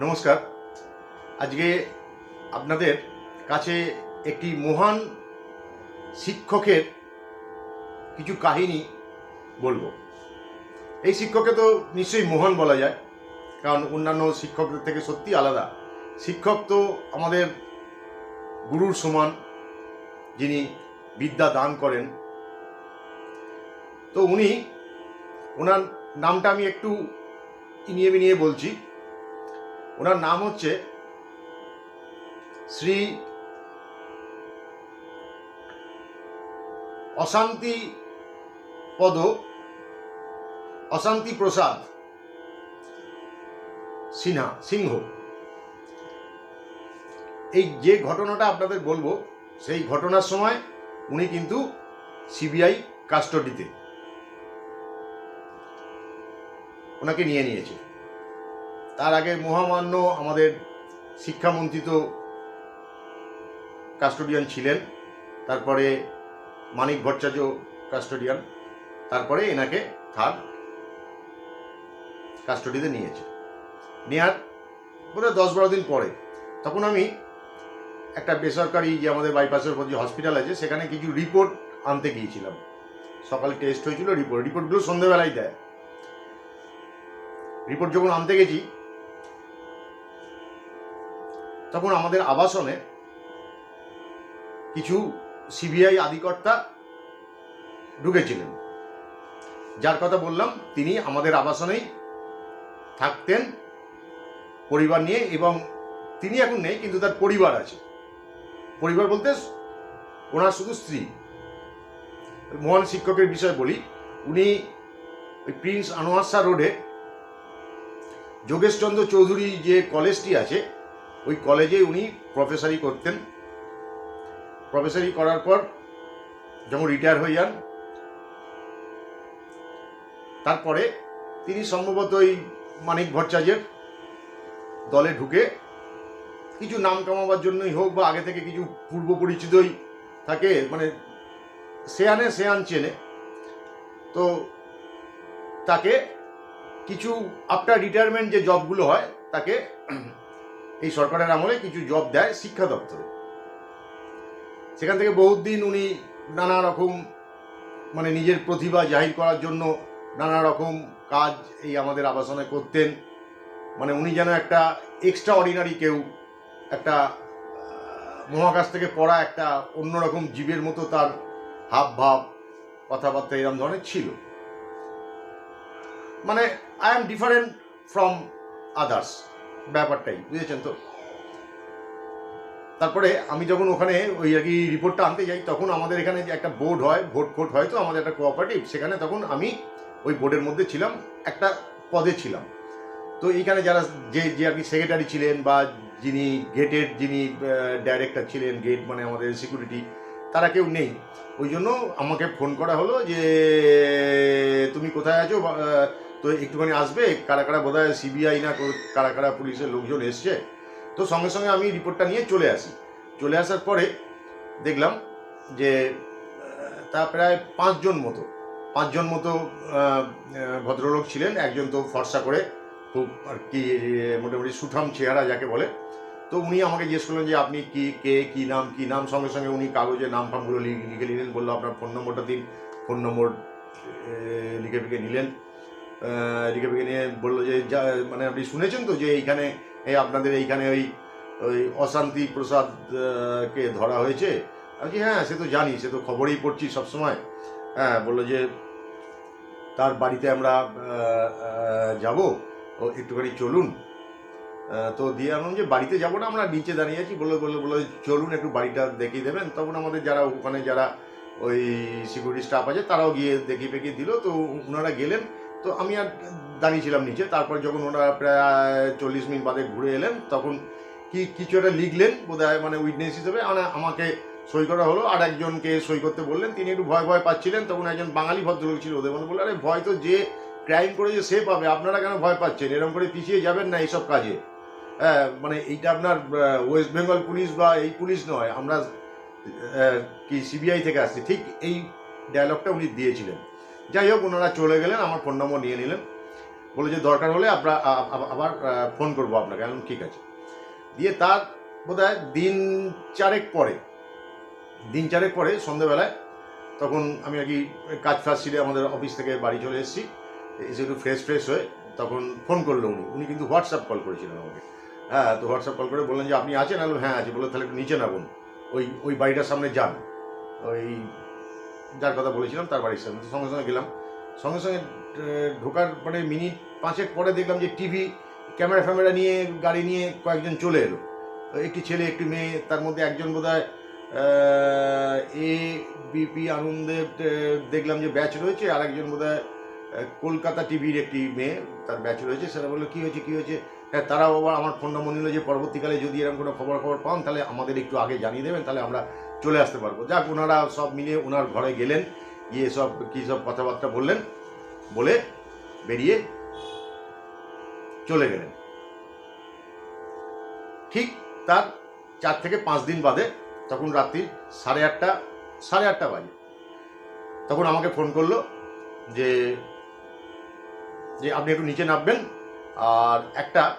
নমস্কার। আজকে আপনাদের কাছে একটি মহান শিক্ষকের কিছু কাহিনী বলব। এই শিক্ষককে তো নিশ্চয়ই মহান বলা যায়, কারণ অন্যান্য শিক্ষকদের থেকে সত্যি আলাদা। শিক্ষক তো আমাদের গুরুর সমান, যিনি বিদ্যা দান করেন। তো উনি, ওনার নামটা আমি একটু ইনিয়ে বিনিয়ে বলছি। ওনার নাম হচ্ছে শ্রী অশান্তি পদ, অশান্তি প্রসাদ সিনহা, সিংহ। এই যে ঘটনাটা আপনাদের বলব, সেই ঘটনার সময় উনি কিন্তু সিবিআই কাস্টডিতে। ওনাকে নিয়ে নিয়েছে। তার আগে মহামান্য আমাদের শিক্ষামন্ত্রী তো কাস্টোডিয়ান ছিলেন, তারপরে মানিক ভট্টাচার্য কাস্টোডিয়ান তারপরে এনাকে থার্ড কাস্টডিতে নিয়েছে। নেওয়ার বোধহয় দশ বারো দিন পরে। তখন আমি একটা বেসরকারি যে আমাদের বাইপাসের উপর যে হসপিটাল আছে, সেখানে কিছু রিপোর্ট আনতে গিয়েছিলাম। সকালে টেস্ট হয়েছিল রিপোর্ট রিপোর্টগুলো সন্ধ্যেবেলায় দেয়। রিপোর্ট যখন আনতে গেছি তখন আমাদের আবাসনে কিছু সিবিআই আধিকর্তা ঢুকেছিলেন। যার কথা বললাম, তিনি আমাদের আবাসনেই থাকতেন পরিবার নিয়ে এবং তিনি এখন নেই, কিন্তু তার পরিবার আছে। পরিবার বলতে ওনার শুধু স্ত্রী। মহান শিক্ষকের বিষয় বলি, উনি ওই প্রিন্স আনোয়ার রোডে যোগেশচন্দ্র চৌধুরী যে কলেজটি আছে ওই কলেজে উনি প্রফেসরি করতেন। প্রফেসরি করার পর যখন রিটায়ার হয়ে যান, তারপরে তিনি সম্ভবত ওই মানিক ভট্টাচার্যের দলে ঢুকে কিছু নাম কামাবার জন্যই হোক বা আগে থেকে কিছু পূর্ব পরিচিতই থাকে মানে সেয়ানে সেয়ান চেনে। তো তাকে কিছু আফটার রিটায়ারমেন্ট যে জবগুলো হয়, তাকে এই সরকারের আমলে কিছু জব দেয় শিক্ষা দপ্তরে। সেখান থেকে বহুত দিন উনি নানা রকম মানে নিজের প্রতিভা জাহির করার জন্য নানা রকম কাজ এই আমাদের আবাসনে করতেন। মানে উনি যেন একটা এক্সট্রা অর্ডিনারি কেউ, একটা মহাকাশ থেকে পড়া একটা অন্যরকম জীবের মতো তার হাব ভাব কথাবার্তা এরকম ধরনের ছিল। মানে I am different from others ব্যাপারটাই, বুঝেছেন তো? তারপরে আমি যখন ওখানে ওই আর কি রিপোর্টটা আনতে যাই, তখন আমাদের এখানে যে একটা বোর্ড হয় ভোট ফোট হয় তো, আমাদের একটা কোঅপারেটিভ সেখানে তখন আমি ওই বোর্ডের মধ্যে ছিলাম, একটা পদে ছিলাম। তো এইখানে যারা যে যে আর কি সেক্রেটারি ছিলেন বা যিনি গেটের যিনি ডাইরেক্টর ছিলেন গেট মানে আমাদের সিকিউরিটি তারা কেউ নেই। ওই জন্য আমাকে ফোন করা হলো যে, তুমি কোথায় আছো? তো একটুখানি আসবে, কারা কারা বোধ হয় সিবিআই না কারা কারা পুলিশের লোকজন এসছে, তো সঙ্গে সঙ্গে আমি রিপোর্টটা নিয়ে চলে আসি। চলে আসার পরে দেখলাম যে তা প্রায় পাঁচজন মতো পাঁচজন মতো ভদ্রলোক ছিলেন, একজন তো ফর্সা করে খুব আর কি, মোটামুটি সুঠাম চেহারা যাকে বলে। তো উনি আমাকে জিজ্ঞেস করলেন যে, আপনি কি, কে, কি নাম কি নাম? সঙ্গে সঙ্গে উনি কাগজে নাম ফামগুলো লিখে নিলেন, বলল, আপনার ফোন নম্বরটা দিন ফোন নম্বর লিখে ফিখে নিলেন। লিখে নিয়ে বলল যে যা মানে আপনি শুনেছেন তো যে এইখানে এই আপনাদের এইখানে ওই ওই অশান্তি প্রসাদ আহ, কে ধরা হয়েছে? আমি বলছি, হ্যাঁ সে তো জানি সে তো খবরেই পড়ছি সবসময়। হ্যাঁ বলল যে তার বাড়িতে আমরা যাব ও একটুখানি চলুন। তো দিয়ে আনলাম যে বাড়িতে যাব না আমরা নিচে দাঁড়িয়ে আছি। বলল বলল বলল চলুন একটু বাড়িটা দেখিয়ে দেবেন। তখন আমাদের যারা ওখানে যারা ওই সিকিউরিটি স্টাফ আছে তারাও গিয়ে দেখিয়ে ফেকিয়ে দিল। তো ওনারা গেলেন তো আমি আর দাঁড়িয়েছিলাম নিচে। তারপর যখন ওনারা প্রায় চল্লিশ মিনিট বাদে ঘুরে এলেন, তখন কি কিছু একটা লিখলেন, বোধহয় মানে উইটনেস হিসেবে মানে আমাকে সই করা হলো। আর একজনকে সই করতে বললেন, তিনি একটু ভয় ভয় পাচ্ছিলেন, তখন একজন বাঙালি ভদ্রলোক ছিল ওদের মধ্যে বললেন, আরে ভয় তো যে ক্রাইম করেছে সে পাবে, আপনারা কেন ভয় পাচ্ছেন? এরকম করে পিছিয়ে যাবেন না এইসব কাজে। হ্যাঁ মানে এইটা আপনার ওয়েস্ট বেঙ্গল পুলিশ বা এই পুলিশ নয়, আমরা কি সিবিআই থেকে আসছি। ঠিক এই ডায়লগটা উনি দিয়েছিলেন। যাই হোক ওনারা চলে গেলেন, আমার ফোন নম্বর নিয়ে নিলেন। বলে যে দরকার হলে আপনার আবার ফোন করব আপনাকে। এখন ঠিক আছে। দিয়ে তার বোধ দিন চারেক পরে, দিন চারেক পরে সন্ধ্যেবেলায় তখন আমি আর কি কাজ ফাজ ছিলে আমাদের অফিস থেকে বাড়ি চলে এসেছি। এসে একটু ফ্রেশ ফ্রেশ হয়ে তখন ফোন করল উনি। উনি কিন্তু হোয়াটসঅ্যাপ কল করেছিলেন আমাকে। হ্যাঁ তো হোয়াটসঅ্যাপ কল করে বললেন যে, আপনি আছেন? আমি হ্যাঁ আছে। বলে, তাহলে একটু নিচে নামুন। ওই ওই বাড়িটার সামনে যান। ওই যার কথা বলেছিলাম, তার বাড়ির সামনে। সঙ্গে সঙ্গে গেলাম। সঙ্গে সঙ্গে ঢোকার মানে মিনিট পাঁচেক পরে দেখলাম যে টিভি, ক্যামেরা ফ্যামেরা নিয়ে, গাড়ি নিয়ে কয়েকজন চলে এলো। একটি ছেলে, একটি মেয়ে, তার মধ্যে একজন বোধ হয় এ বিপি আনন্দের দেখলাম যে ব্যাচ রয়েছে, আর একজন বোধ হয় কলকাতা টিভির একটি মেয়ে, তার ব্যাচ রয়েছে। সেটা বলল, কী হয়েছে কী হয়েছে? হ্যাঁ তারাও আবার আমার ফোন নম্বর নিল যে পরবর্তীকালে যদি এরকম কোনো খবর খবর পান, তাহলে আমাদের একটু আগে জানিয়ে দেবেন, তাহলে আমরা চলে আসতে পারব। যাক, ওনারা সব মিলিয়ে ওনার ঘরে গেলেন, গিয়ে সব কী সব কথাবার্তা বললেন, বলে বেরিয়ে চলে গেলেন। ঠিক তার চার থেকে পাঁচ দিন বাদে, তখন রাত্রি সাড়ে আটটা সাড়ে আটটা বাজে। তখন আমাকে ফোন করল যে যে আপনি একটু নিচে নামবেন আর একটা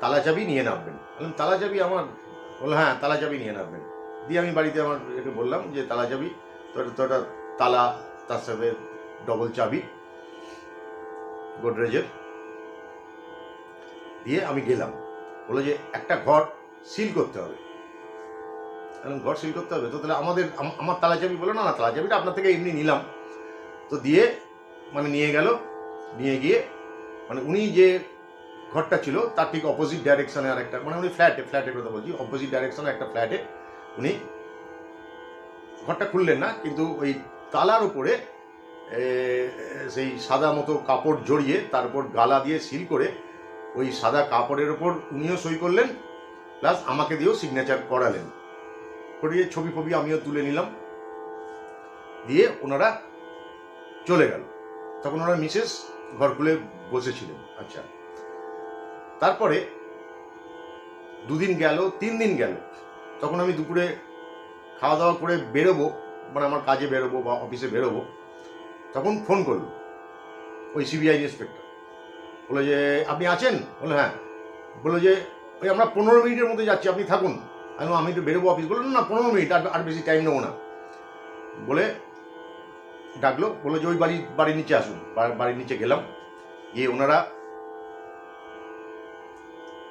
তালা চাবি নিয়ে নামবেন। বললাম তালা চাবি আমার বলল হ্যাঁ তালা চাবি নিয়ে নামবেন। দিয়ে আমি বাড়িতে আমার একটু বললাম যে তালা চাবি তো একটা তালা, তার সাথে ডবল চাবি, গোদরেজের। দিয়ে আমি গেলাম। বলল যে, একটা ঘর সিল করতে হবে। ঘর সিল করতে হবে? তো তাহলে আমাদের আমার তালা চাবি বলো না না তালা চাবিটা আপনার থেকে এমনি নিলাম। তো দিয়ে মানে নিয়ে গেল। নিয়ে গিয়ে মানে উনি যে ঘরটা ছিল, তার ঠিক অপোজিট ডাইরেকশনে আর একটা মানে উনি ফ্ল্যাটে ফ্ল্যাটের কথা বলছি অপোজিট ডাইরেকশনে একটা ফ্ল্যাটে উনি ঘরটা খুললেন না, কিন্তু ওই তালার উপরে সেই সাদা মতো কাপড় জড়িয়ে তার উপর গালা দিয়ে সিল করে ওই সাদা কাপড়ের ওপর উনিও সই করলেন প্লাস আমাকে দিয়েও সিগনেচার করালেন। করিয়ে ছবি ফবি আমিও তুলে নিলাম, দিয়ে ওনারা চলে গেল। তখন ওনার মিসেস ঘর খুলে বসেছিলেন আচ্ছা। তারপরে দুদিন গেল, তিন দিন গেল। তখন আমি দুপুরে খাওয়া দাওয়া করে বেরোবো মানে আমার কাজে বেরোবো বা অফিসে বেরোবো, তখন ফোন করল ওই সিবিআই ইন্সপেক্টর। বলে যে, আপনি আছেন? বলে হ্যাঁ। বলল যে, ওই আমরা পনেরো মিনিটের মধ্যে যাচ্ছি, আপনি থাকুন। আমি আমি তো বেরোবো অফিস বলল, না পনেরো মিনিট, আর আর বেশি টাইম নেব না। বলে ডাকলো, বলল যে, ওই বাড়ি, বাড়ির নিচে আসুন। বাড়ির নিচে গেলাম, গিয়ে ওনারা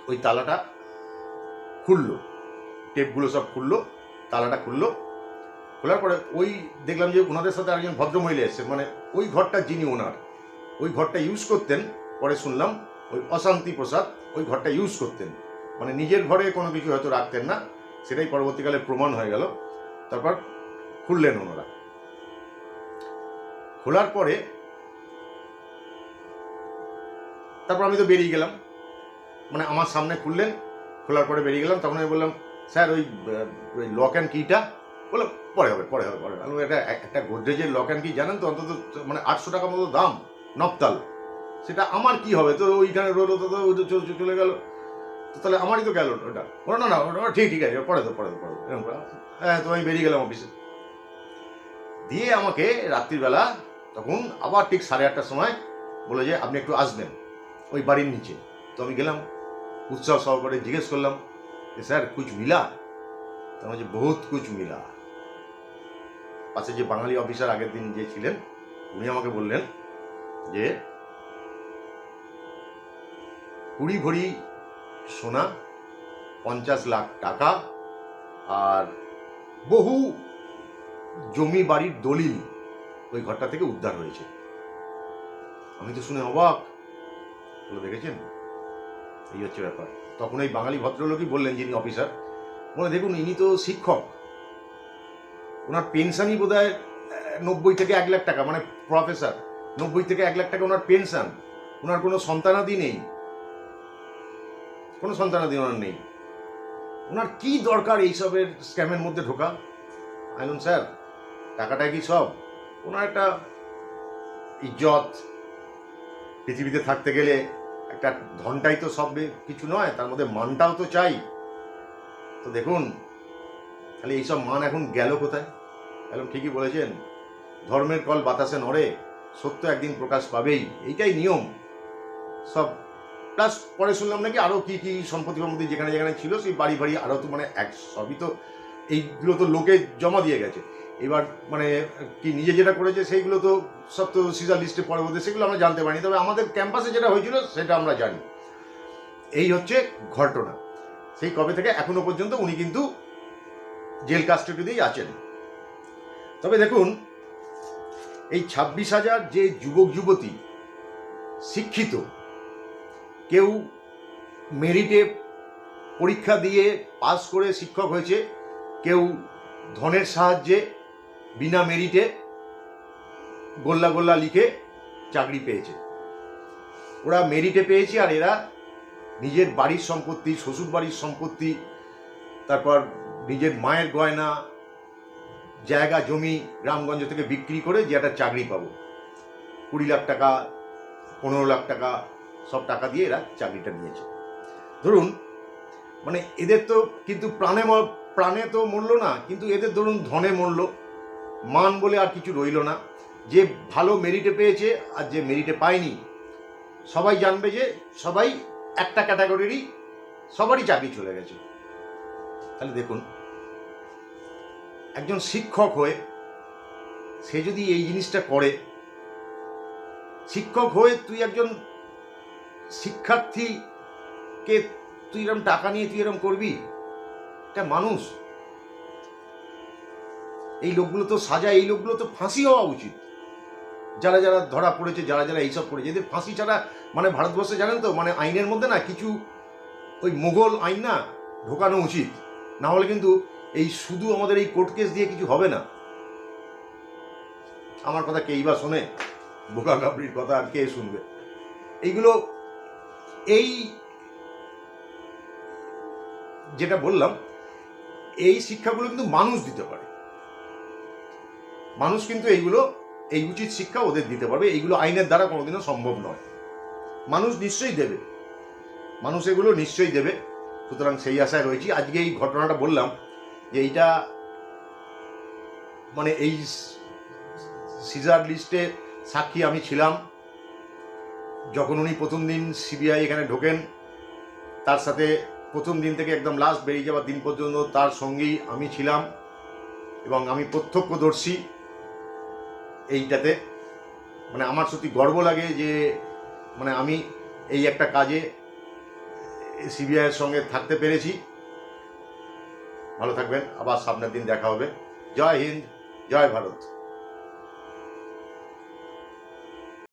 ওই তালাটা খুললো, টেপগুলো সব খুললো, তালাটা খুললো। খোলার পরে ওই দেখলাম যে ওনাদের সাথে একজন ভদ্রমহিলা এসছে মানে ওই ঘরটা যিনি ওনার, ওই ঘরটা ইউজ করতেন, পরে শুনলাম ওই অশান্তি প্রসাদ ওই ঘরটা ইউজ করতেন। মানে নিজের ঘরে কোনো কিছু হয়তো রাখতেন না, সেটাই পরবর্তীকালে প্রমাণ হয়ে গেল। তারপর খুললেন ওনারা। খোলার পরে তারপর আমি তো বেরিয়ে গেলাম। মানে আমার সামনে খুললেন, খোলার পরে বেরিয়ে গেলাম, তখন আমি বললাম, স্যার, ওই ওই লক অ্যান্ড কিটা বললাম, পরে হবে পরে হবে, পরে আমি একটা একটা গোদরেজের লক অ্যান্ড কি জানেন তো, অন্তত মানে আটশো টাকা মতো দাম নকতাল সেটা আমার কি হবে? তো ওইখানে তো ওই তো চলে চলে গেল। তো তাহলে আমারই তো গেল ওটা। বলো না না, ওটা ঠিক ঠিক আছে, পরে তো পরে তো, পরে এরকম। হ্যাঁ তো আমি বেরিয়ে গেলাম অফিসে দিয়ে আমাকে রাত্রিবেলা তখন আবার ঠিক সাড়ে আটটার সময় বলে যে, আপনি একটু আসবেন, ওই বাড়ির নিচে। তো আমি গেলাম। উৎসাহ সহকারে জিজ্ঞেস করলাম স্যার, কুছ মিলা? তো আমার যে বহুত কুছ মিলা। পাশে যে বাঙালি অফিসার আগের দিন যে ছিলেন, উনি আমাকে বললেন যে, কুড়ি ভরি সোনা, পঞ্চাশ লাখ টাকা আর বহু জমি বাড়ির দলিল ওই ঘরটা থেকে উদ্ধার হয়েছে। আমি তো শুনে অবাক। দেখেছেন? এই হচ্ছে ব্যাপার। তখন ওই বাঙালি ভদ্রলোকই বললেন, যিনি অফিসার বলে, দেখুন, ইনি তো শিক্ষক। ওনার পেনশনই বোধ হয় নব্বই থেকে এক লাখ টাকা মানে প্রফেসর নব্বই থেকে এক লাখ টাকা ওনার পেনশন ওনার কোনো সন্তানাদি নেই। কোনো সন্তানাদি ওনার নেই। ওনার কি দরকার এইসবের স্ক্যামের মধ্যে ঢোকা? আইনুন স্যার টাকাটা কি সব? ওনার একটা ইজ্জত। পৃথিবীতে থাকতে গেলে একটা ধনটাই তো সব কিছু নয়, তার মধ্যে মানটাও তো চাই। তো দেখুন, তাহলে এইসব মান এখন গেল কোথায়? একদম ঠিকই বলেছেন, ধর্মের কল বাতাসে নড়ে, সত্য একদিন প্রকাশ পাবেই, এইটাই নিয়ম। সব, প্লাস পরে শুনলাম নাকি আরও কী কী সম্পত্তি সম্পত্তি যেখানে যেখানে ছিল, সেই বাড়ি বাড়ি আরও তো মানে এক, সবই তো, এইগুলো তো লোকে জমা দিয়ে গেছে। এবার মানে কি নিজে যেটা করেছে সেইগুলো তো সব তো সিজার লিস্টে পরবর্তী, সেগুলো আমরা জানতে পারিনি। তবে আমাদের ক্যাম্পাসে যেটা হয়েছিল সেটা আমরা জানি। এই হচ্ছে ঘটনা। সেই কবে থেকে এখনও পর্যন্ত উনি কিন্তু জেল কাস্টডিতেই আছেন। তবে দেখুন, এই ছাব্বিশ হাজার যে যুবক, যুবতী, শিক্ষিত, কেউ মেরিটে পরীক্ষা দিয়ে পাস করে শিক্ষক হয়েছে, কেউ ধনের সাহায্যে বিনা মেরিটে গোল্লা গোল্লা লিখে চাকরি পেয়েছে। ওরা মেরিটে পেয়েছে আর এরা নিজের বাড়ির সম্পত্তি, শ্বশুর বাড়ির সম্পত্তি, তারপর নিজের মায়ের গয়না, জায়গা, জমি গ্রামগঞ্জ থেকে বিক্রি করে যে একটা চাকরি পাবো। কুড়ি লাখ টাকা, পনেরো লাখ টাকা সব টাকা দিয়ে এরা চাকরিটা নিয়েছে। ধরুন মানে এদের তো কিন্তু প্রাণে প্রাণে তো মরল না, কিন্তু এদের ধরুন ধনে মরল। মান বলে আর কিছু রইল না। যে ভালো মেরিটে পেয়েছে আর যে মেরিটে পায়নি, সবাই জানবে যে সবাই একটা ক্যাটাগরিরই সবারই চাকরি চলে গেছে। তাহলে দেখুন, একজন শিক্ষক হয়ে সে যদি এই জিনিসটা করে, শিক্ষক হয়ে তুই একজন শিক্ষার্থীকে তুই এরম টাকা নিয়ে তুই এরম করবি? এটা মানুষ এই লোকগুলো তো সাজা, এই লোকগুলো তো ফাঁসি হওয়া উচিত। যারা যারা ধরা পড়েছে, যারা যারা এইসব করেছে, এদের ফাঁসি ছাড়া মানে ভারতবর্ষে জানেন তো মানে আইনের মধ্যে না কিছু ওই মোগল আইন না ঢোকানো উচিত। না হলে কিন্তু এই শুধু আমাদের এই কোর্ট কেস দিয়ে কিছু হবে না। আমার কথা কেই বা শোনে? বোকা গাবড়ির কথা আর কে শুনবে? এইগুলো এই যেটা বললাম, এই শিক্ষাগুলো কিন্তু মানুষ দিতে পারে। মানুষ কিন্তু এইগুলো, এই উচিত শিক্ষা ওদের দিতে পারবে। এইগুলো আইনের দ্বারা কোনোদিনও সম্ভব নয়। মানুষ নিশ্চয়ই দেবে। মানুষ এগুলো নিশ্চয়ই দেবে। সুতরাং সেই আশায় রয়েছি। আজকে এই ঘটনাটা বললাম যে এইটা মানে এই সিজার লিস্টে সাক্ষী আমি ছিলাম। যখন উনি প্রথম দিন সিবিআই এখানে ঢোকেন, তার সাথে প্রথম দিন থেকে একদম লাস্ট বেরিয়ে যাওয়ার দিন পর্যন্ত তার সঙ্গেই আমি ছিলাম এবং আমি প্রত্যক্ষদর্শী। এইটাতে মানে আমার সত্যি গর্ব লাগে যে মানে আমি এই একটা কাজে সিবিআইয়ের সঙ্গে থাকতে পেরেছি। ভালো থাকবেন, আবার সামনের দিন দেখা হবে। জয় হিন্দ, জয় ভারত।